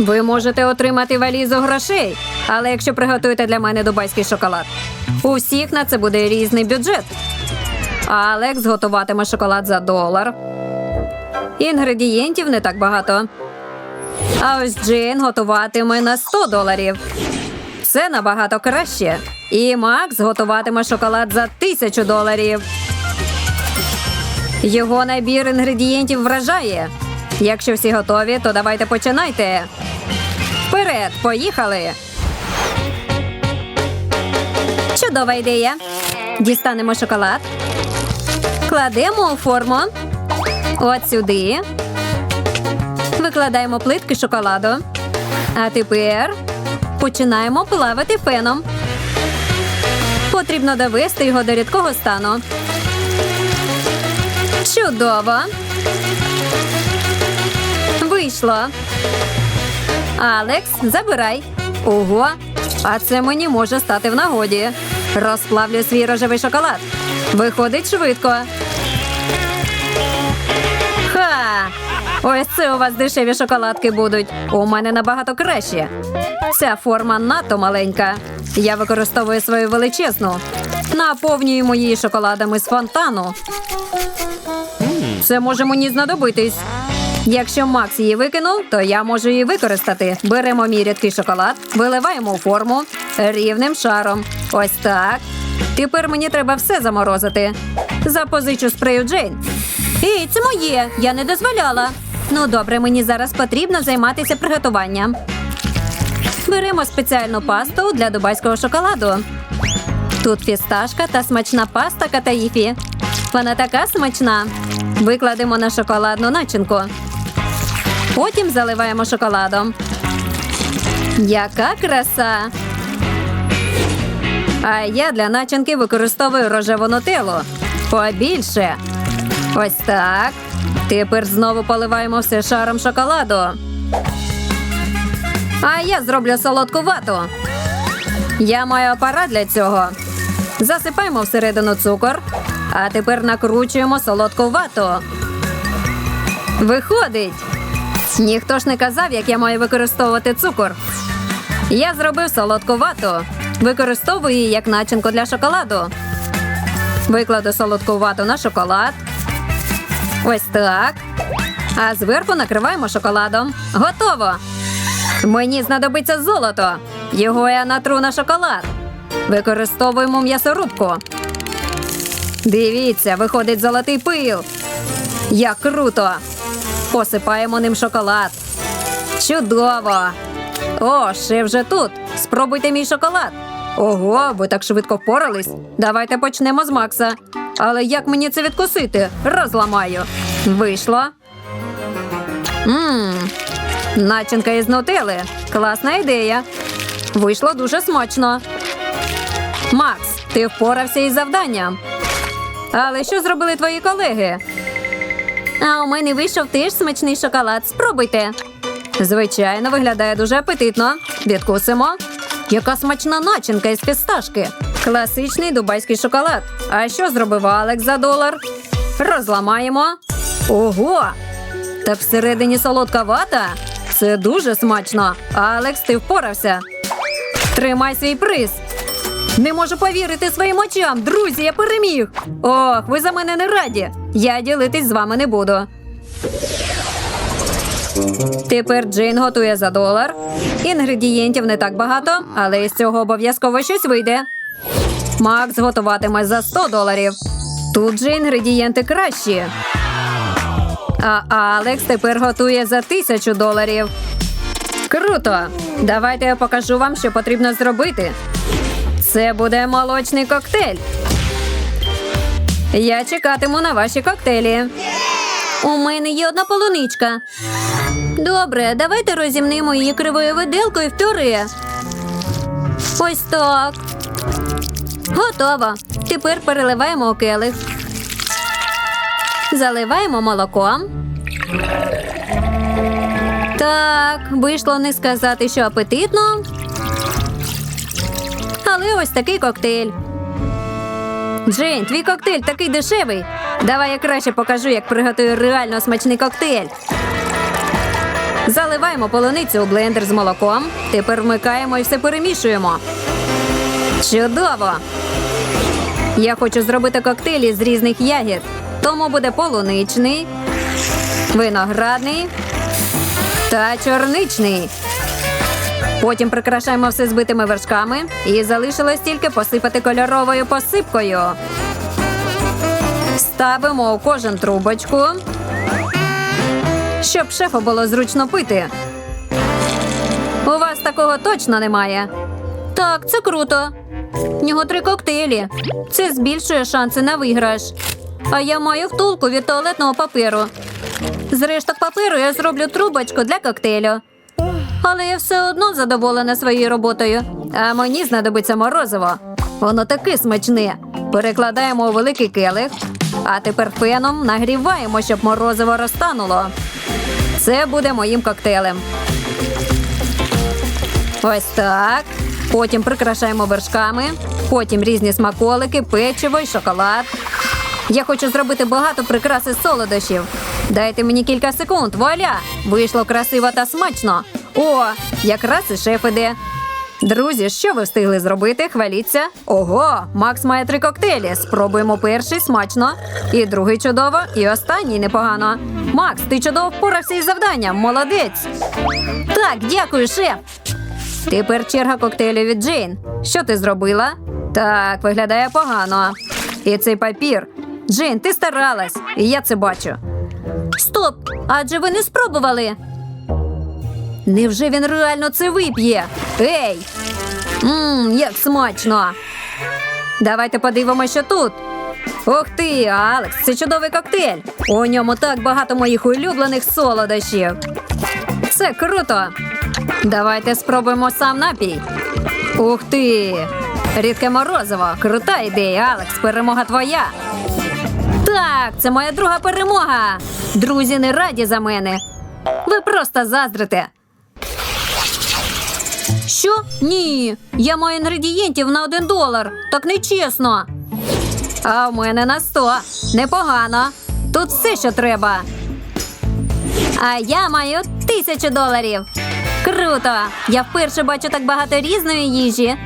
Ви можете отримати валізу грошей, але якщо приготуєте для мене дубайський шоколад, у всіх на це буде різний бюджет. Алекс готуватиме шоколад за долар. Інгредієнтів не так багато. А ось Джейн готуватиме на 100 доларів. Це набагато краще. І Макс готуватиме шоколад за 1000 доларів. Його набір інгредієнтів вражає. Якщо всі готові, то давайте починайте. Вперед, поїхали. Чудова ідея. Дістанемо шоколад. Кладемо у форму. От сюди. Викладаємо плитки шоколаду. А тепер починаємо плавати феном. Потрібно довести його до рідкого стану. Чудово. Вийшло. Алекс, забирай. Ого, а це мені може стати в нагоді. Розплавлю свій рожевий шоколад. Виходить швидко. Ха! Ось це у вас дешеві шоколадки будуть. У мене набагато краще. Ця форма надто маленька. Я використовую свою величезну. Наповнюємо її шоколадами з фонтану. Це може мені знадобитись. Якщо Макс її викинув, то я можу її використати. Беремо мій рідкий шоколад, виливаємо у форму рівним шаром. Ось так. Тепер мені треба все заморозити. Запозичу спрею Джейн. Ей, це моє. Я не дозволяла. Ну добре, мені зараз потрібно займатися приготуванням. Беремо спеціальну пасту для дубайського шоколаду. Тут фісташка та смачна паста катаїфі. Вона така смачна. Викладемо на шоколадну начинку. Потім заливаємо шоколадом. Яка краса! А я для начинки використовую рожеву нутеллу. Побільше. Ось так. Тепер знову поливаємо все шаром шоколаду. А я зроблю солодку вату. Я маю апарат для цього. Засипаємо всередину цукор, а тепер накручуємо солодку вату. Виходить. Ніхто ж не казав, як я маю використовувати цукор. Я зробив солодку вату. Використовую її як начинку для шоколаду. Викладу солодку вату на шоколад. Ось так. А зверху накриваємо шоколадом. Готово. Мені знадобиться золото. Його я натру на шоколад. Використовуємо м'ясорубку. Дивіться, виходить золотий пил. Як круто! Посипаємо ним шоколад. Чудово! О, ще вже тут. Спробуйте мій шоколад. Ого, ви так швидко впорались. Давайте почнемо з Макса. Але як мені це відкусити? Розламаю. Вийшло. Мм, начинка із нутели. Класна ідея. Вийшло дуже смачно. Макс, ти впорався із завданням. Але що зробили твої колеги? А у мене вийшов теж смачний шоколад. Спробуйте. Звичайно, виглядає дуже апетитно. Відкусимо. Яка смачна начинка із фісташки. Класичний дубайський шоколад. А що зробив Алекс за долар? Розламаємо. Ого! Так всередині солодка вата. Це дуже смачно. Алекс, ти впорався. Тримай свій приз. Не можу повірити своїм очам. Друзі, я переміг. Ох, ви за мене не раді. Я ділитись з вами не буду. Тепер Джейн готує за долар. Інгредієнтів не так багато, але із цього обов'язково щось вийде. Макс готуватиме за 100 доларів. Тут же інгредієнти кращі. А Алекс тепер готує за тисячу доларів. Круто! Давайте я покажу вам, що потрібно зробити. Це буде молочний коктейль. Я чекатиму на ваші коктейлі. У мене є одна полуничка. Добре, давайте розімнемо її кривою виделкою в пюре. Ось так. Готово. Тепер переливаємо у келих. Заливаємо молоком. Так, вийшло не сказати, що апетитно. Але ось такий коктейль. Джейн, твій коктейль такий дешевий. Давай я краще покажу, як приготую реально смачний коктейль. Заливаємо полуницю у блендер з молоком. Тепер вмикаємо і все перемішуємо. Чудово! Я хочу зробити коктейлі з різних ягід. Тому буде полуничний, виноградний та чорничний. Потім прикрашаємо все збитими вершками і залишилось тільки посипати кольоровою посипкою. Ставимо у кожен трубочку, щоб шефу було зручно пити. У вас такого точно немає. Так, це круто. В нього три коктейлі. Це збільшує шанси на виграш. А я маю втулку від туалетного паперу. З решток паперу я зроблю трубочку для коктейлю. Але я все одно задоволена своєю роботою. А мені знадобиться морозиво. Воно таке смачне. Перекладаємо у великий келих, а тепер феном нагріваємо, щоб морозиво розтануло. Це буде моїм коктейлем. Ось так. Потім прикрашаємо вершками, потім різні смаколики, печиво і шоколад. Я хочу зробити багато прикрас із солодощів. Дайте мені кілька секунд, вуаля! Вийшло красиво та смачно. О, якраз і шеф іде. Друзі, що ви встигли зробити? Хваліться. Ого, Макс має три коктейлі. Спробуємо перший смачно, і другий чудово, і останній непогано. Макс, ти чудово впорався із завданням. Молодець. Так, дякую, шеф. Тепер черга коктейлю від Джейн. Що ти зробила? Так, виглядає погано. І цей папір. Джейн, ти старалась, і я це бачу. Стоп! Адже ви не спробували. Невже він реально це вип'є? Ей! Мм, як смачно. Давайте подивимося, що тут. Ух ти, Алекс, це чудовий коктейль. У ньому так багато моїх улюблених солодощів. Це круто. Давайте спробуємо сам напій. Ух ти! Рідке морозиво. Крута ідея, Алекс. Перемога твоя. Так, це моя друга перемога. Друзі не раді за мене. Ви просто заздрите. Що? Ні. Я маю інгредієнтів на один долар. Так нечесно. А в мене на сто. Непогано. Тут все, що треба. А я маю тисячу доларів. Круто! Я вперше бачу так багато різної їжі.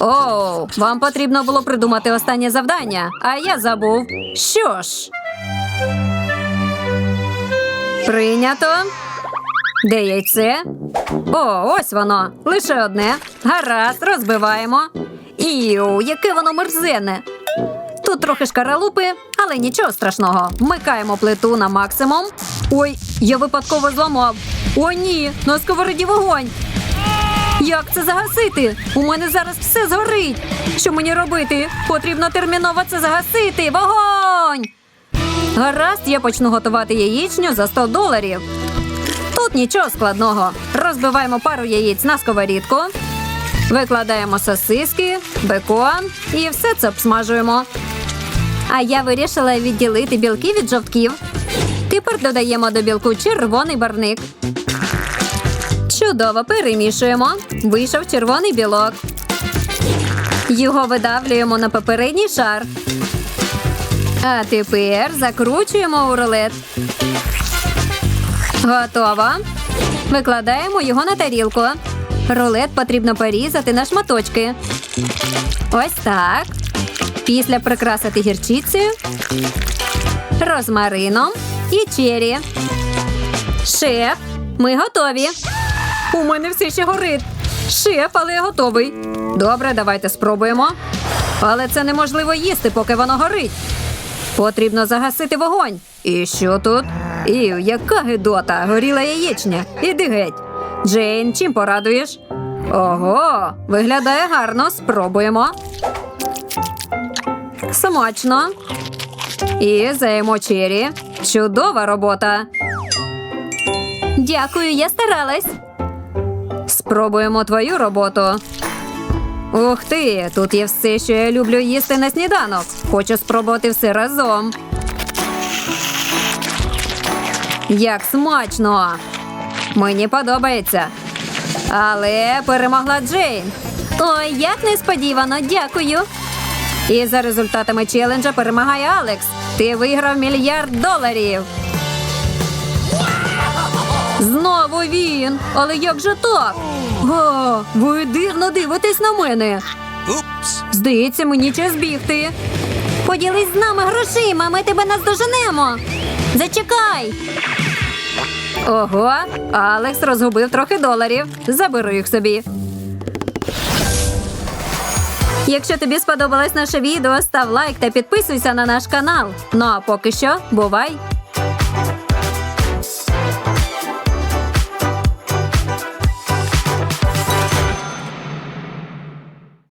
Оу, вам потрібно було придумати останнє завдання, а я забув. Що ж? Прийнято. Де яйце? О, ось воно. Лише одне. Гаразд, розбиваємо. Іу, яке воно мерзенне. Тут трохи шкаралупи, але нічого страшного. Вмикаємо плиту на максимум. Ой, я випадково зламав. О, ні, на сковороді вогонь. Як це загасити? У мене зараз все згорить. Що мені робити? Потрібно терміново це загасити. Вогонь! Гаразд, я почну готувати яєчню за 100 доларів. Тут нічого складного. Розбиваємо пару яєць на сковорідку, викладаємо сосиски, бекон і все це обсмажуємо. А я вирішила відділити білки від жовтків. Тепер додаємо до білку червоний барник. Чудово перемішуємо. Вийшов червоний білок. Його видавлюємо на попередній шар. А тепер закручуємо у рулет. Готово. Викладаємо його на тарілку. Рулет потрібно порізати на шматочки. Ось так. Після прикрасити гірчицею, розмарином і чері. Шеф, ми готові. У мене все ще горить. Шеф, але я готовий. Добре, давайте спробуємо. Але це неможливо їсти, поки воно горить. Потрібно загасити вогонь. І що тут? Ів, яка гидота, горіла яєчня. Іди геть. Джейн, чим порадуєш? Ого, виглядає гарно, спробуємо. Смачно. І заємо чері. Чудова робота. Дякую, я старалась. Спробуємо твою роботу. Ух ти, тут є все, що я люблю їсти на сніданок. Хочу спробувати все разом. Як смачно! Мені подобається. Але перемогла Джейн. Ой, як несподівано, дякую. І за результатами челенджа перемагає Алекс. Ти виграв мільярд доларів. Знову він. Але як же так? О, ви дивно дивитесь на мене. Здається, мені час бігти. Поділись з нами грошима, ми тебе наздоженемо. Зачекай. Ого, Алекс розгубив трохи доларів. Заберу їх собі. Якщо тобі сподобалось наше відео, став лайк та підписуйся на наш канал. Ну а поки що, бувай!